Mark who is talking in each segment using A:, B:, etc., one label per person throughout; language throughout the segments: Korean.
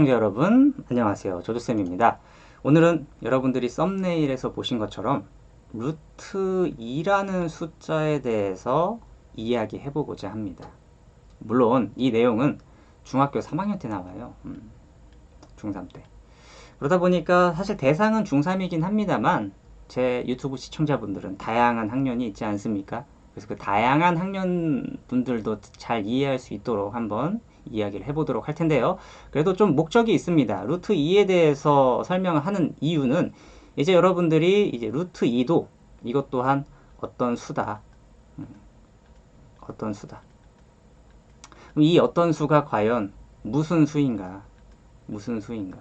A: 시청자 여러분 안녕하세요. 조조쌤입니다. 오늘은 여러분들이 썸네일에서 보신 것처럼 루트 2라는 숫자에 대해서 이야기해 보고자 합니다. 물론 이 내용은 중학교 3학년 때 나와요. 음, 중3 때. 그러다 보니까 사실 대상은 중3이긴 합니다만 제 유튜브 시청자분들은 다양한 학년이 있지 않습니까? 그래서 그 다양한 학년 분들도 잘 이해할 수 있도록 한번 이야기를 해보도록 할 텐데요. 그래도 좀 목적이 있습니다. 루트 2에 대해서 설명을 하는 이유는 이제 여러분들이 이제 루트 2도 이것 또한 어떤 수다. 음, 어떤 수다. 이 어떤 수가 과연 무슨 수인가? 무슨 수인가?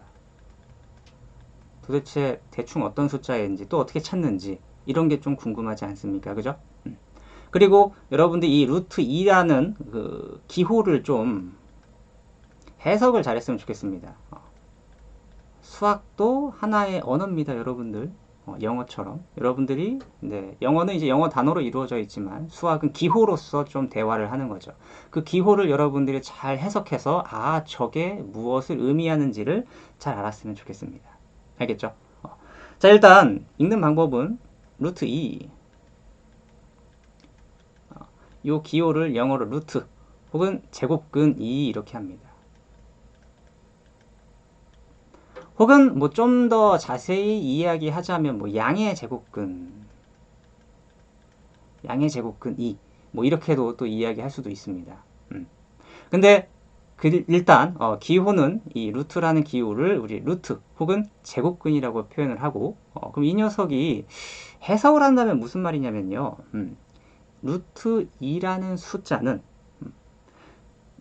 A: 도대체 대충 어떤 숫자인지 또 어떻게 찾는지 이런 게 좀 궁금하지 않습니까? 그죠? 음. 그리고 여러분들이 이 루트 2라는 그 기호를 좀 해석을 잘했으면 좋겠습니다. 어. 수학도 하나의 언어입니다, 여러분들. 어, 영어처럼 여러분들이 네, 영어는 이제 영어 단어로 이루어져 있지만 수학은 기호로서 좀 대화를 하는 거죠. 그 기호를 여러분들이 잘 해석해서 아 저게 무엇을 의미하는지를 잘 알았으면 좋겠습니다. 알겠죠? 어. 자 일단 읽는 방법은 루트 2. 어, 요 기호를 영어로 루트 혹은 제곱근 2 이렇게 합니다. 혹은 뭐 좀 더 자세히 이야기하자면 뭐 양의 제곱근 양의 제곱근 2. 뭐 이렇게도 또 이야기할 수도 있습니다. 음. 근데 그 일단 어, 기호는 이 루트라는 기호를 우리 루트 혹은 제곱근이라고 표현을 하고 어, 그럼 이 녀석이 해석을 한다면 무슨 말이냐면요. 음. 루트 2라는 숫자는 음.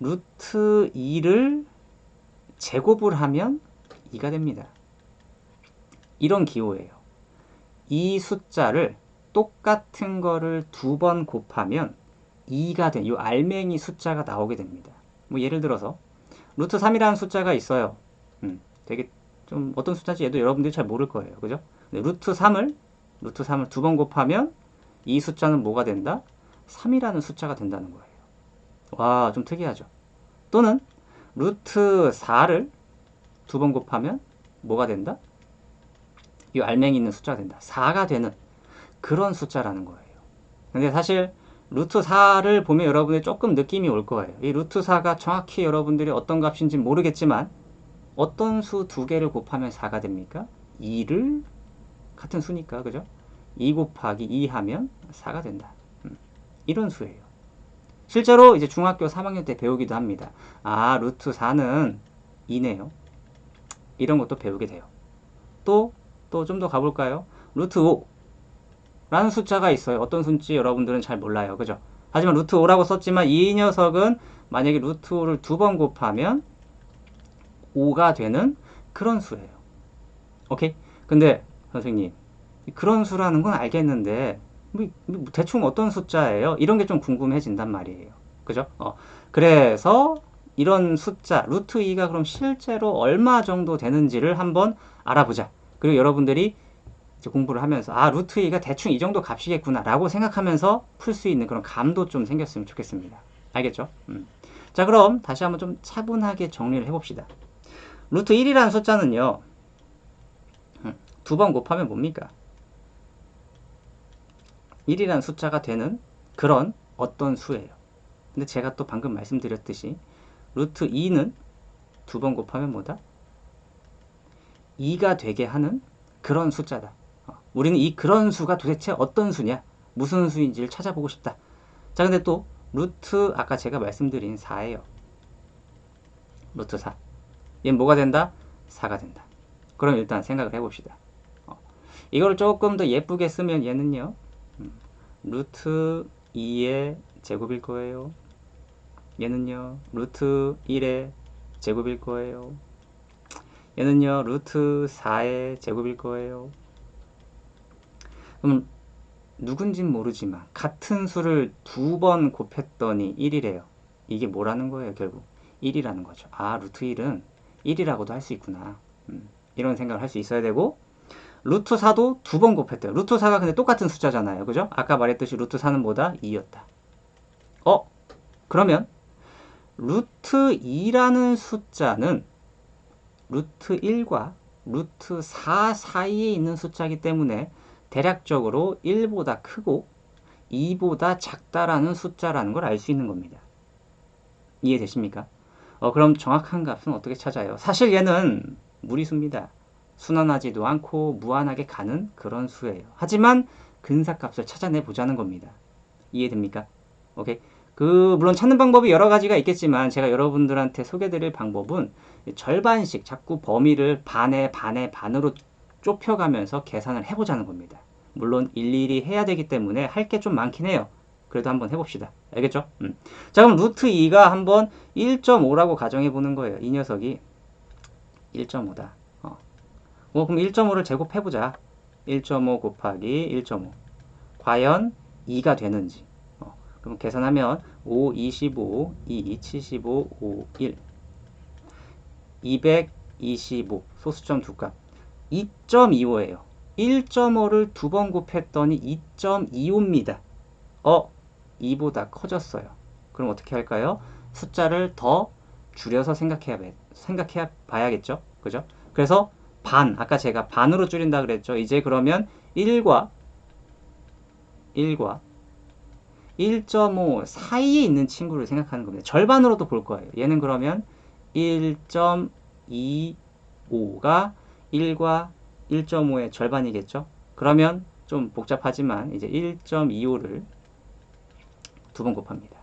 A: 루트 2를 제곱을 하면 2가 됩니다. 이런 기호예요. 이 숫자를 똑같은 거를 두 번 곱하면 2가 된, 이 알맹이 숫자가 나오게 됩니다. 뭐 예를 들어서 루트 3이라는 숫자가 있어요. 음, 되게 좀 어떤 숫자인지 얘도 여러분들이 잘 모를 거예요. 그죠? 루트 3을 루트 3을 두 번 곱하면 이 숫자는 뭐가 된다? 3이라는 숫자가 된다는 거예요. 와, 좀 특이하죠? 또는 루트 4를 두 번 곱하면 뭐가 된다? 이 알맹이 있는 숫자가 된다. 4가 되는 그런 숫자라는 거예요. 근데 사실 루트 4를 보면 여러분이 조금 느낌이 올 거예요. 이 루트 4가 정확히 여러분들이 어떤 값인지 모르겠지만 어떤 수 두 개를 곱하면 4가 됩니까? 2를 같은 수니까 그죠? 2 곱하기 2 하면 4가 된다. 음, 이런 수예요. 실제로 이제 중학교 3학년 때 배우기도 합니다. 아, 루트 4는 2네요. 이런 것도 배우게 돼요. 또, 또 좀 더 가볼까요? 루트 5 라는 숫자가 있어요. 어떤 수인지 여러분들은 잘 몰라요. 그죠? 하지만 루트 5라고 썼지만 이 녀석은 만약에 루트 5를 두 번 곱하면 5가 되는 그런 수예요. 오케이? 근데 선생님 그런 수라는 건 알겠는데 뭐, 뭐 대충 어떤 숫자예요? 이런 게 좀 궁금해진단 말이에요. 그죠? 어, 그래서 이런 숫자 루트 2가 그럼 실제로 얼마 정도 되는지를 한번 알아보자. 그리고 여러분들이 공부를 하면서 아 루트 2가 대충 이 정도 값이겠구나 라고 생각하면서 풀 수 있는 그런 감도 좀 생겼으면 좋겠습니다. 알겠죠? 음. 자 그럼 다시 한번 좀 차분하게 정리를 해봅시다. 루트 1이라는 숫자는요. 음, 두번 곱하면 뭡니까? 1이라는 숫자가 되는 그런 어떤 수예요. 근데 제가 또 방금 말씀드렸듯이 루트 2는 두 번 곱하면 뭐다? 2가 되게 하는 그런 숫자다. 어, 우리는 이 그런 수가 도대체 어떤 수냐? 무슨 수인지를 찾아보고 싶다. 자, 근데 또 루트 아까 제가 말씀드린 4예요. 루트 4. 얘는 뭐가 된다? 4가 된다. 그럼 일단 생각을 해봅시다. 어, 이걸 조금 더 예쁘게 쓰면 얘는요. 음, 루트 2의 제곱일 거예요. 얘는요 루트 1의 제곱일 거예요. 얘는요 루트 4의 제곱일 거예요. 그럼 누군진 모르지만 같은 수를 두 번 곱했더니 1이래요. 이게 뭐라는 거예요 결국? 1이라는 거죠. 아 루트 1은 1이라고도 할 수 있구나. 음, 이런 생각을 할 수 있어야 되고 루트 4도 두 번 곱했대요. 루트 4가 근데 똑같은 숫자잖아요. 그죠? 아까 말했듯이 루트 4는 뭐다? 2였다. 어? 그러면 루트 2라는 숫자는 루트 1과 루트 4 사이에 있는 숫자이기 때문에 대략적으로 1보다 크고 2보다 작다라는 숫자라는 걸 알 수 있는 겁니다. 이해되십니까? 어, 그럼 정확한 값은 어떻게 찾아요? 사실 얘는 무리수입니다. 순환하지도 않고 무한하게 가는 그런 수예요. 하지만 근사값을 찾아내 보자는 겁니다. 이해됩니까? 오케이. 그 물론 찾는 방법이 여러 가지가 있겠지만 제가 여러분들한테 소개드릴 방법은 절반씩 자꾸 범위를 반에 반에 반으로 좁혀가면서 계산을 해보자는 겁니다. 물론 일일이 해야 되기 때문에 할 게 좀 많긴 해요. 그래도 한번 해봅시다. 알겠죠? 음. 자 그럼 루트 2가 한번 1.5라고 가정해 보는 거예요. 이 녀석이 1.5다. 어. 어, 그럼 1.5를 제곱해보자. 1.5 곱하기 1.5. 과연 2가 되는지. 어. 그럼 계산하면 5, 25, 2, 75, 5, 1. 225. 소수점 두 값. 2.25예요. 1.5를 두 번 곱했더니 2.25입니다. 어, 2보다 커졌어요. 그럼 어떻게 할까요? 숫자를 더 줄여서 생각해 생각해 봐야겠죠? 그죠? 그래서 반, 아까 제가 반으로 줄인다 그랬죠? 이제 그러면 1과 1과 1.5 사이에 있는 친구를 생각하는 겁니다. 절반으로도 볼 거예요. 얘는 그러면 1.25가 1과 1.5의 절반이겠죠? 그러면 좀 복잡하지만 이제 1.25를 두 번 곱합니다.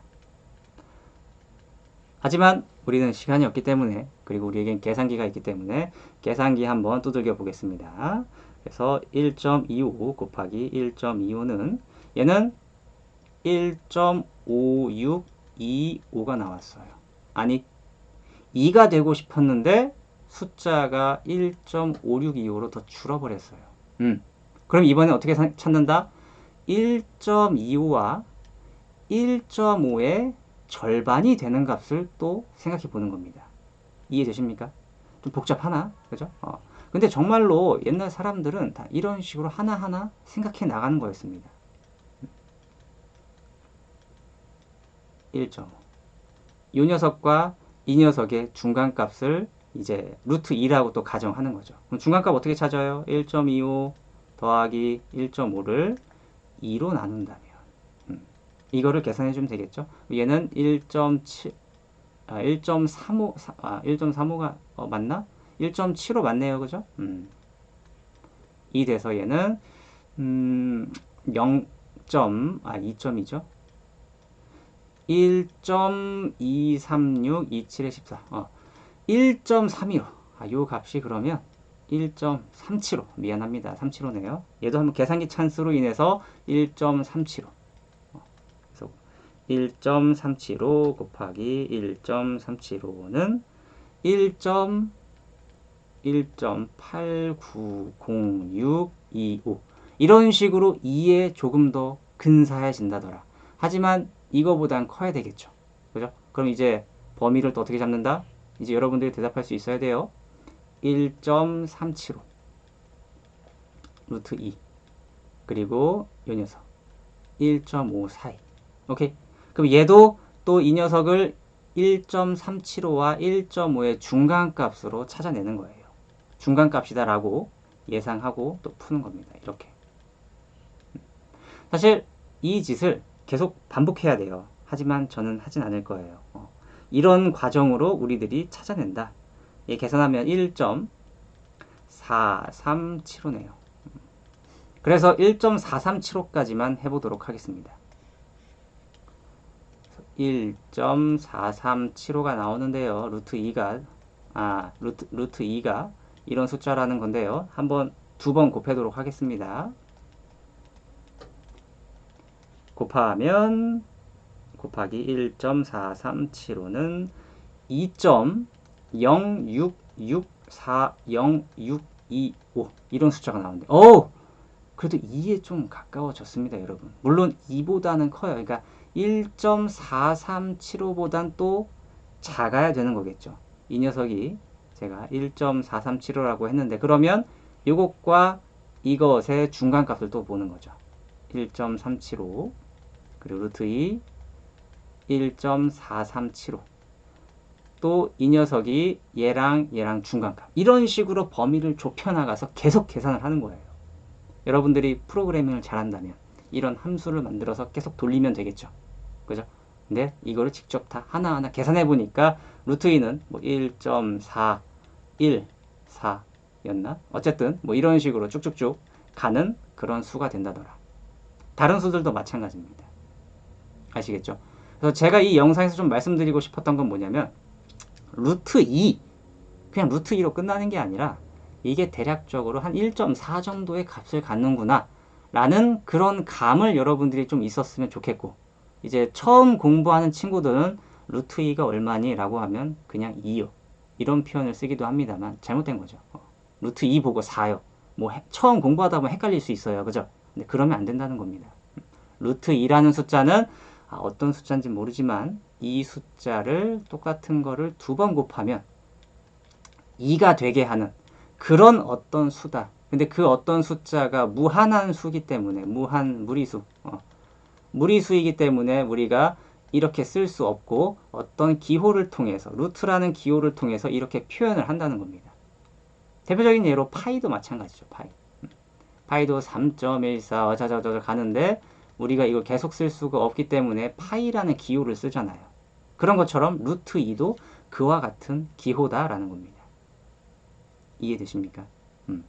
A: 하지만 우리는 시간이 없기 때문에 그리고 우리에겐 계산기가 있기 때문에 계산기 한번 두들겨 보겠습니다. 그래서 1.25 곱하기 1.25는 얘는 1.5625가 나왔어요. 아니 2가 되고 싶었는데 숫자가 1.5625로 더 줄어버렸어요. 음. 그럼 이번에 어떻게 사- 찾는다? 1.25와 1.5의 절반이 되는 값을 또 생각해 보는 겁니다. 이해되십니까? 좀 복잡하나? 그죠? 어. 근데 정말로 옛날 사람들은 다 이런 식으로 하나하나 생각해 나가는 거였습니다. 1.5. 이 녀석과 이 녀석의 중간값을 이제 루트 2라고 또 가정하는 거죠. 그럼 중간값 어떻게 찾아요? 1.25 더하기 1.5를 2로 나눈다면 음, 이거를 계산해 주면 되겠죠. 얘는 1.7 아, 1.35 아, 1.35가 어, 맞나? 1.75 맞네요. 그죠? 음. 이 돼서 얘는 음, 0. 아, 2점이죠. 1.236, 27에 14. 어, 1.315. 아, 요 값이 그러면 1.375. 미안합니다. 375네요. 얘도 한번 계산기 찬스로 인해서 1.375. 어, 그래서 1.375 곱하기 1.375는 1.1.890625 이런 식으로 2에 조금 더 근사해진다더라. 하지만 이거보단 커야 되겠죠. 그죠? 그럼 이제 범위를 또 어떻게 잡는다? 이제 여러분들이 대답할 수 있어야 돼요. 1.375 루트 2 그리고 이 녀석. 1.5 사이. 오케이? 그럼 얘도 또 이 녀석을 1.375와 1.5의 중간값으로 찾아내는 거예요. 중간값이다 라고 예상하고 또 푸는 겁니다. 이렇게. 사실 이 짓을 계속 반복해야 돼요 하지만 저는 하진 않을 거예요 어, 이런 과정으로 우리들이 찾아낸다 예, 계산하면 1.4375네요. 그래서 1.437호까지만 해보도록 하겠습니다. 1.437호가 나오는데요. 루트 2가 아 루트, 루트 2가 이런 숫자라는 건데요. 한번 두 번 곱해도록 하겠습니다. 곱하면 곱하기 1.4375는 2. 0664025 이런 숫자가 나오는데. 오 그래도 2에 좀 가까워졌습니다 여러분. 물론 2보다는 커요. 그러니까 1.4375보단 또 작아야 되는 거겠죠. 이 녀석이 제가 1.4375라고 했는데 그러면 이것과 이것의 중간값을 또 보는 거죠. 1.375 그리고 루트 2 1.4375 또 이 녀석이 얘랑 얘랑 중간값 이런 식으로 범위를 좁혀 나가서 계속 계산을 하는 거예요. 여러분들이 프로그래밍을 잘한다면 이런 함수를 만들어서 계속 돌리면 되겠죠. 그죠? 근데 이거를 직접 다 하나하나 계산해 보니까 루트 2는 뭐 1.4, 1, 4 였나? 어쨌든 뭐 이런 식으로 쭉쭉쭉 가는 그런 수가 된다더라. 다른 수들도 마찬가지입니다. 아시겠죠? 그래서 제가 이 영상에서 좀 말씀드리고 싶었던 건 뭐냐면 루트 2 그냥 루트 2로 끝나는 게 아니라 이게 대략적으로 한 1.4 정도의 값을 갖는구나 라는 그런 감을 여러분들이 좀 있었으면 좋겠고 이제 처음 공부하는 친구들은 루트 2가 얼마니? 라고 하면 그냥 2요. 이런 표현을 쓰기도 합니다만 잘못된 거죠. 어, 루트 2 보고 4요. 뭐 해- 처음 공부하다 보면 헷갈릴 수 있어요. 그죠? 근데 그러면 안 된다는 겁니다. 루트 2라는 숫자는 아, 어떤 숫자인지 모르지만 이 숫자를 똑같은 거를 두 번 곱하면 2가 되게 하는 그런 어떤 수다. 근데 그 어떤 숫자가 무한한 수기 때문에 무한 무리수 어, 무리수이기 때문에 우리가 이렇게 쓸 수 없고 어떤 기호를 통해서 루트라는 기호를 통해서 이렇게 표현을 한다는 겁니다. 대표적인 예로 파이도 마찬가지죠. 파이. 음. 파이도 3.14 어자자자 가는데 우리가 이걸 계속 쓸 수가 없기 때문에 파이라는 기호를 쓰잖아요. 그런 것처럼 루트 2도 그와 같은 기호다라는 겁니다. 이해되십니까? 음.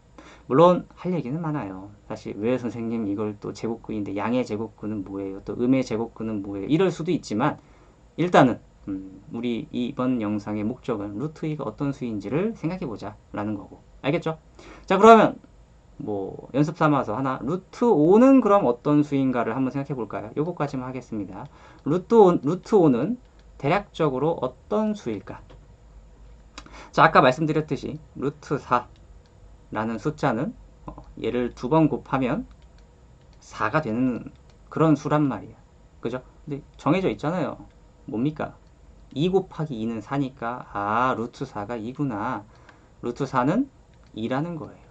A: 물론 할 얘기는 많아요. 사실 왜 선생님 이걸 또 제곱근인데 양의 제곱근은 뭐예요? 또 음의 제곱근은 뭐예요? 이럴 수도 있지만 일단은 음, 우리 이번 영상의 목적은 루트 2가 어떤 수인지를 생각해 보자 라는 거고 알겠죠? 자 그러면 뭐 연습 삼아서 하나 루트 5는 그럼 어떤 수인가를 한번 생각해 볼까요? 요거까지만 하겠습니다. 루트 5, 루트 5는 대략적으로 어떤 수일까? 자 아까 말씀드렸듯이 루트 4라는 숫자는 어, 얘를 두 번 곱하면 4가 되는 그런 수란 말이야. 그죠? 근데 정해져 있잖아요. 뭡니까? 2 곱하기 2는 4니까 아 루트 4가 2구나. 루트 4는 2라는 거예요.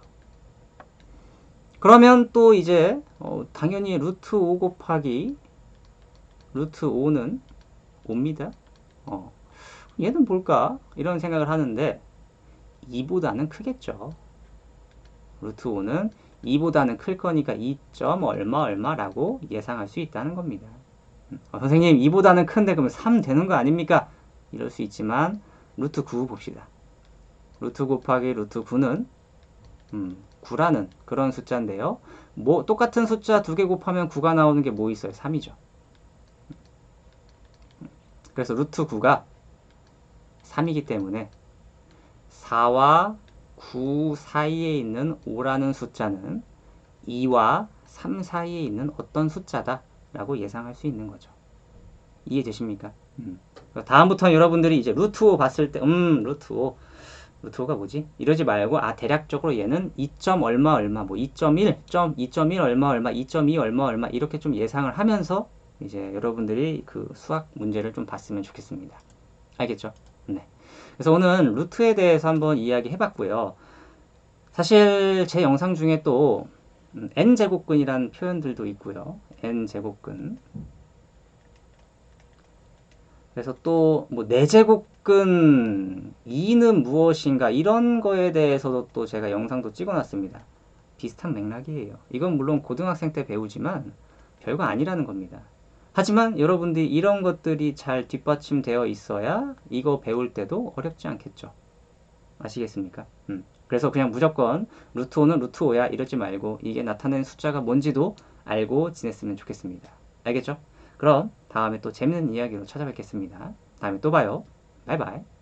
A: 그러면 또 이제 어, 당연히 루트 5 곱하기 루트 5는 5입니다. 어, 얘는 뭘까? 이런 생각을 하는데 2보다는 크겠죠. 루트 5는 2보다는 클 거니까 2. 얼마 얼마라고 예상할 수 있다는 겁니다. 어, 선생님 2보다는 큰데 그러면 3 되는 거 아닙니까? 이럴 수 있지만 루트 9 봅시다. 루트 곱하기 루트 9는 음, 9라는 그런 숫자인데요. 뭐 똑같은 숫자 두 개 곱하면 9가 나오는 게 뭐 있어요? 3이죠. 그래서 루트 9가 3이기 때문에 4와 9 사이에 있는 5라는 숫자는 2와 3 사이에 있는 어떤 숫자다 라고 예상할 수 있는 거죠. 이해되십니까? 음. 다음부터 여러분들이 이제 루트 5 봤을 때, 음, 루트 5. 루트 5가 뭐지? 이러지 말고, 아, 대략적으로 얘는 2점 얼마 얼마, 뭐 2.1, 점, 2.1 얼마 얼마, 2.2 얼마 얼마, 이렇게 좀 예상을 하면서 이제 여러분들이 그 수학 문제를 좀 봤으면 좋겠습니다. 알겠죠? 네. 그래서 오늘 루트에 대해서 한번 이야기 해봤고요. 사실 제 영상 중에 또 음, n제곱근이라는 표현들도 있고요. n제곱근. 그래서 또 뭐 내제곱 근 2는 무엇인가 이런 거에 대해서도 또 제가 영상도 찍어놨습니다. 비슷한 맥락이에요. 이건 물론 고등학생 때 배우지만 별거 아니라는 겁니다. 하지만 여러분들이 이런 것들이 잘 뒷받침되어 있어야 이거 배울 때도 어렵지 않겠죠. 아시겠습니까? 음. 그래서 그냥 무조건 루트 5는 루트 5야 이러지 말고 이게 나타내는 숫자가 뭔지도 알고 지냈으면 좋겠습니다. 알겠죠? 그럼 다음에 또 재밌는 이야기로 찾아뵙겠습니다. 다음에 또 봐요. 바이바이.